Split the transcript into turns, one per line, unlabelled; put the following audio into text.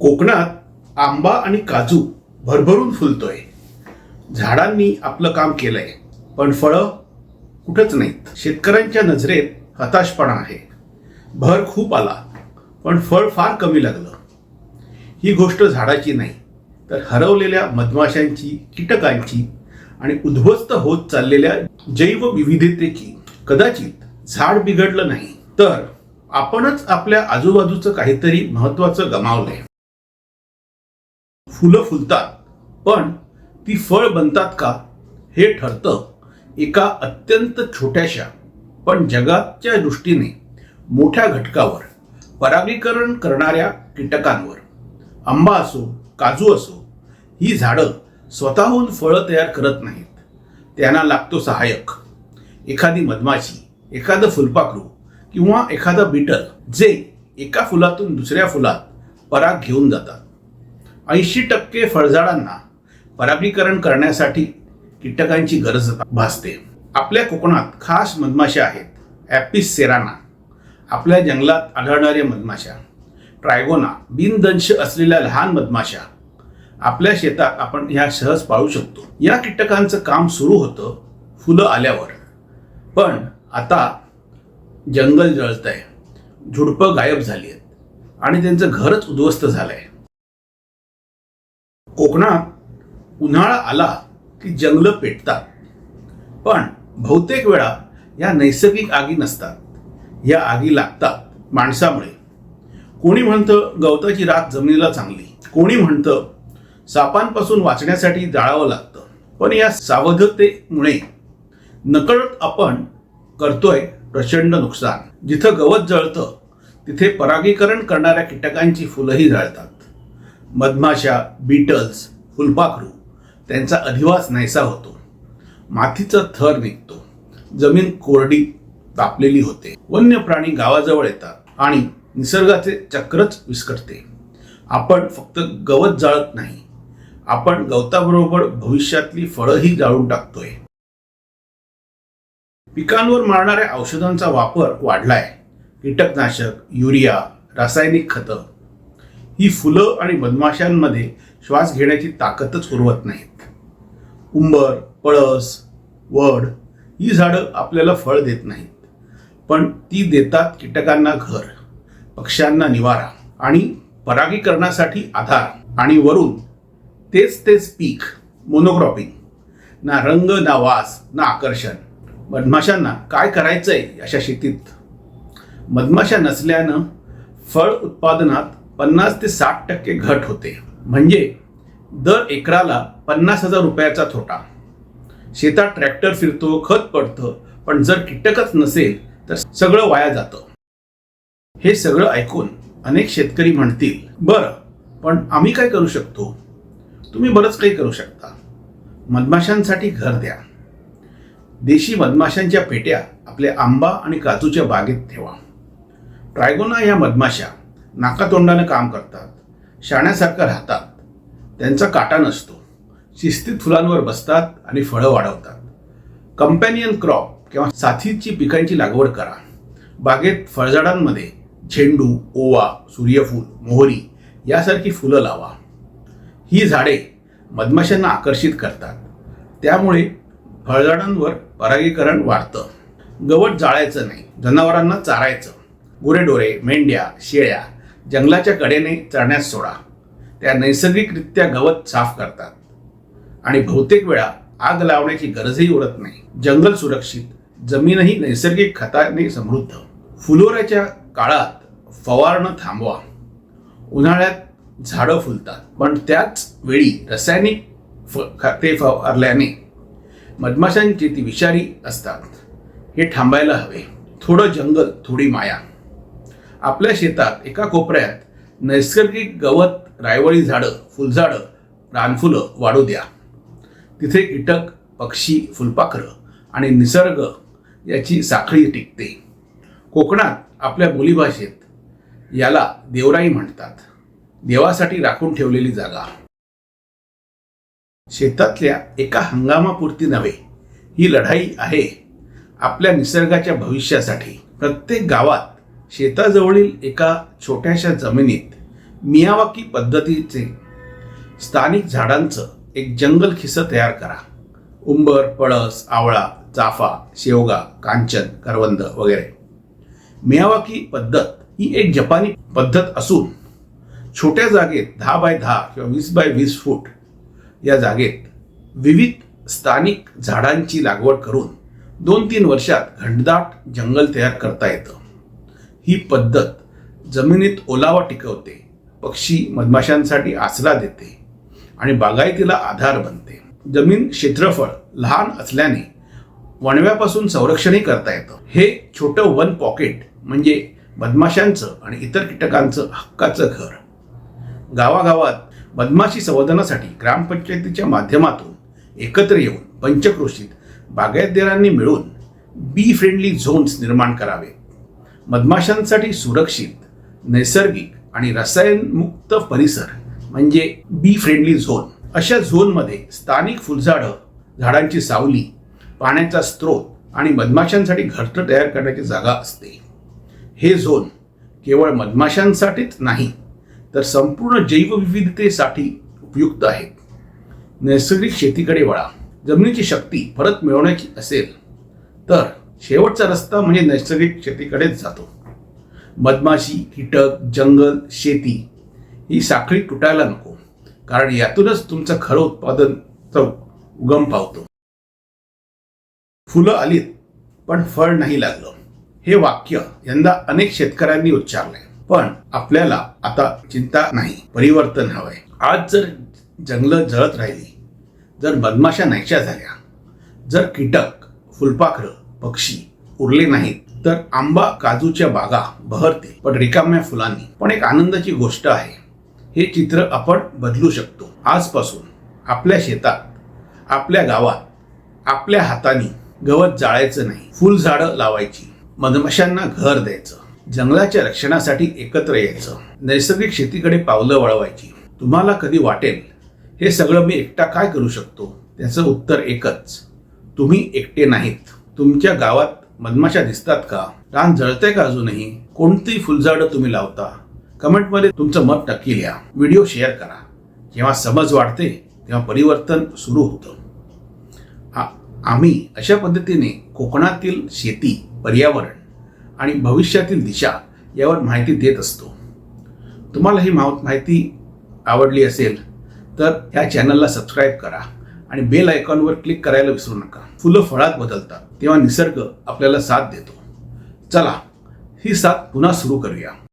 कोकणात आंबा आणि काजू भरभरून फुलतोय. झाडांनी आपलं काम केलंय पण फळं कुठंच नाहीत. शेतकऱ्यांच्या नजरेत हताशपणा आहे. भर खूप आला पण फळ फार कमी लागलं. ही गोष्ट झाडाची नाही तर हरवलेल्या मधमाशांची कीटकांची आणि उद्ध्वस्त होत चाललेल्या जैवविविधतेची कदाचित झाड बिघडलं नाही. तर आपणच आपल्या आजूबाजूचं काहीतरी महत्त्वाचं गमावलंय. फुलं फुलतात. पण ती फळ बनतात का? हे ठरतं. एका अत्यंत छोट्याशा पण जगाच्या दृष्टीने मोठ्या घटकावर परागीकरण करणाऱ्या कीटकांवर. आंबा असो काजू असो ही झाडं स्वतःहून फळं तयार करत नाहीत. त्यांना लागतो सहाय्यक. एखादी मधमाशी एखादं फुलपाखरू किंवा एखादं बिटल जे एका फुलातून दुसऱ्या फुलात पराग घेऊन जातात. ऐंशी टक्के फळझाडांना परागीकरण करण्यासाठी कीटकांची गरज भासते. आपल्या कोकणात खास मधमाशा आहेत ॲपिस सेराना. आपल्या जंगलात आढळणाऱ्या मधमाशा. ट्रायगोना बिनदंश असलेल्या लहान मधमाशा. आपल्या शेतात आपण ह्या सहज पाळू शकतो. या कीटकांचं काम सुरू होतं फुलं आल्यावर. पण आता जंगल जळतंय. झुडपं गायब झाली आहेत आणि त्यांचं घरच उद्ध्वस्त झालंय. कोकणात उन्हाळा आला की जंगलं पेटतात. पण बहुतेक वेळा या नैसर्गिक आगी नसतात. या आगी लागतात माणसामुळे. कोणी म्हणतं गवताची रात जमिनीला चांगली. कोणी म्हणतं सापांपासून वाचण्यासाठी जाळावं लागतं. पण या सावधतेमुळे नकळत आपण करतोय प्रचंड नुकसान. जिथं गवत जळतं तिथे परागीकरण करणाऱ्या कीटकांची फुलंही जळतात. मधमाशा बीटल्स फुलपाखरू त्यांचा अधिवास नाहीसा होतो. मातीचा थर निघतो. जमीन कोरडी तापलेली होते. वन्य प्राणी गावाजवळ येतात आणि निसर्गाचे चक्रच विस्कटते. आपण फक्त गवत जाळत नाही. आपण गवताबरोबर भविष्यातली फळंही जाळून टाकतोय. पिकांवर मारणाऱ्या औषधांचा वापर वाढलाय. कीटकनाशक युरिया रासायनिक खतं ही फुलं आणि मधमाशांमध्ये श्वास घेण्याची ताकदच उरवत नाहीत. उंबर पळस वड ही झाडं आपल्याला फळ देत नाहीत. पण ती देतात कीटकांना घर पक्ष्यांना निवारा आणि परागीकरणासाठी आधार आणि वरून तेच तेच पीक मोनोक्रॉपिंग ना रंग ना वास ना आकर्षण. मधमाशांना काय करायचंय अशा शेतीत? मधमाशा नसल्यानं फळ उत्पादनात पन्नास ते साठ टक्के घट होते. म्हणजे दर एकराला पन्नास हजार रुपयाचा तोटा. शेतात ट्रॅक्टर फिरतो खत पडतं पण जर कीटकच नसेल तर सगळं वाया जातं. हे सगळं ऐकून अनेक शेतकरी म्हणतील बरं पण आम्ही काय करू शकतो? तुम्ही बरंच काही करू शकता. मधमाशांसाठी घर द्या. देशी मधमाशांच्या पेट्या आपल्या आंबा आणि काजूच्या बागेत ठेवा. ट्रायगोना या मधमाशा नाकातोंडानं काम करतात. शाण्यासारखं राहतात. त्यांचा काटा नसतो. शिस्तीत फुलांवर बसतात आणि फळं वाढवतात. कंपॅनियन क्रॉप किंवा साथीची पिकांची लागवड करा. बागेत फळझाडांमध्ये झेंडू ओवा सूर्यफूल मोहरी यासारखी फुलं लावा. ही झाडे मधमाशांना आकर्षित करतात. त्यामुळे फळझाडांवर परागीकरण वाढतं. गवत जाळायचं नाही. जनावरांना चारायचं. गुरेढोरे मेंढ्या शेळ्या जंगलाच्या कडेने चढण्यास सोडा. त्या नैसर्गिकरित्या गवत साफ करतात. आणि बहुतेक वेळा आग लावण्याची गरजही उरत नाही. जंगल सुरक्षित जमीनही नैसर्गिक खताने समृद्ध. फुलोऱ्याच्या काळात फवारणं थांबवा. उन्हाळ्यात झाडं फुलतात. पण त्याच वेळी रासायनिक फ खते फवारल्याने मधमाशांची ती विषारी असतात. हे थांबायला हवे. थोडं जंगल थोडी माया. आपल्या शेतात एका कोपऱ्यात नैसर्गिक गवत रायवळी झाडं फुलझाडं रानफुलं वाढू द्या. तिथे कीटक पक्षी फुलपाखरं आणि निसर्ग याची साखळी टिकते. कोकणात आपल्या बोलीभाषेत याला देवराई म्हणतात. देवासाठी राखून ठेवलेली जागा. शेतातल्या एका हंगामापुरती नव्हे ही लढाई आहे आपल्या निसर्गाच्या भविष्यासाठी. प्रत्येक गावात शेताजवळील एका छोट्याशा जमिनीत मियावाकी पद्धतीचे स्थानिक झाडांचं एक जंगल खिसं तयार करा. उंबर पळस आवळा चाफा शेवगा कांचन करवंद वगैरे. मियावाकी पद्धत ही एक जपानी पद्धत असून छोट्या जागेत दहा बाय दहा किंवा वीस बाय वीस फूट या जागेत विविध स्थानिक झाडांची लागवड करून दोन तीन वर्षात घनदाट जंगल तयार करता येतं. ही पद्धत जमिनीत ओलावा टिकवते पक्षी मधमाशांसाठी आसरा देते आणि बागायतीला आधार बनते. जमीन क्षेत्रफळ लहान असल्याने वणव्यापासून संरक्षणही करता येतं. हे छोटं वन पॉकेट म्हणजे मधमाशांचं आणि इतर कीटकांचं हक्काचं घर. गावागावात मधमाशी संवर्धनासाठी ग्रामपंचायतीच्या माध्यमातून एकत्र येऊन पंचक्रोशीत बागायतदारांनी मिळून बी फ्रेंडली झोन्स निर्माण करावे. मधमाशांसाठी सुरक्षित नैसर्गिक आणि रसायनमुक्त परिसर म्हणजे बी फ्रेंडली झोन. अशा झोनमध्ये स्थानिक फुलझाडं झाडांची सावली पाण्याचा स्रोत आणि मधमाशांसाठी घरटं तयार करण्याची जागा असते. हे झोन केवळ मधमाशांसाठीच नाही तर संपूर्ण जैवविविधतेसाठी उपयुक्त आहेत. नैसर्गिक शेतीकडे वळा. जमिनीची शक्ती परत मिळवण्याची असेल तर शेवटचा रस्ता म्हणजे नैसर्गिक शेतीकडेच जातो. मधमाशी कीटक जंगल शेती ही साखळी तुटायला नको. कारण यातूनच तुमचं खरं उत्पादन उगम पावतो. फुलं आलीत पण फळ नाही लागलं. हे वाक्य यंदा अनेक शेतकऱ्यांनी उच्चारलंय. पण आपल्याला आता चिंता नाही परिवर्तन हवंय. आज जर जंगलं जळत राहिली जर मधमाशा नाहीशा झाल्या जर कीटक फुलपाखरं पक्षी उरले नाहीत. तर आंबा काजूच्या बागा बहरते. पण रिकाम्या फुलांनी. पण एक आनंदाची गोष्ट आहे. हे चित्र आपण बदलू शकतो. आजपासून आपल्या शेतात आपल्या गावात आपल्या हाताने गवत जाळायचं नाही. फुलझाडं लावायची. मधमाशांना घर द्यायचं. जंगलाच्या रक्षणासाठी एकत्र यायचं. नैसर्गिक शेतीकडे पावलं वळवायची. तुम्हाला कधी वाटेल हे सगळं मी एकटा काय करू शकतो? त्याचं उत्तर एकच. तुम्ही एकटे नाहीत. तुमच्या गावात मधमाशा दिसतात का? रान जळते का अजूनही? कोणती फुलझाडं तुम्ही लावता? कमेंटमध्ये तुमचं मत नक्की लिहा. व्हिडिओ शेअर करा. जेव्हा समज वाढते तेव्हा परिवर्तन सुरू होतं. आम्ही अशा पद्धतीने कोकणातील शेती पर्यावरण आणि भविष्यातील दिशा यावर माहिती देत असतो. तुम्हाला ही माहिती आवडली असेल तर ह्या चॅनलला सबस्क्राईब करा आणि बेल आयकॉनवर क्लिक करायला विसरू नका. फुलं फळात बदलतात. तेव्हा निसर्ग आपल्याला साथ देतो. चला ही साथ पुन्हा सुरू करूया.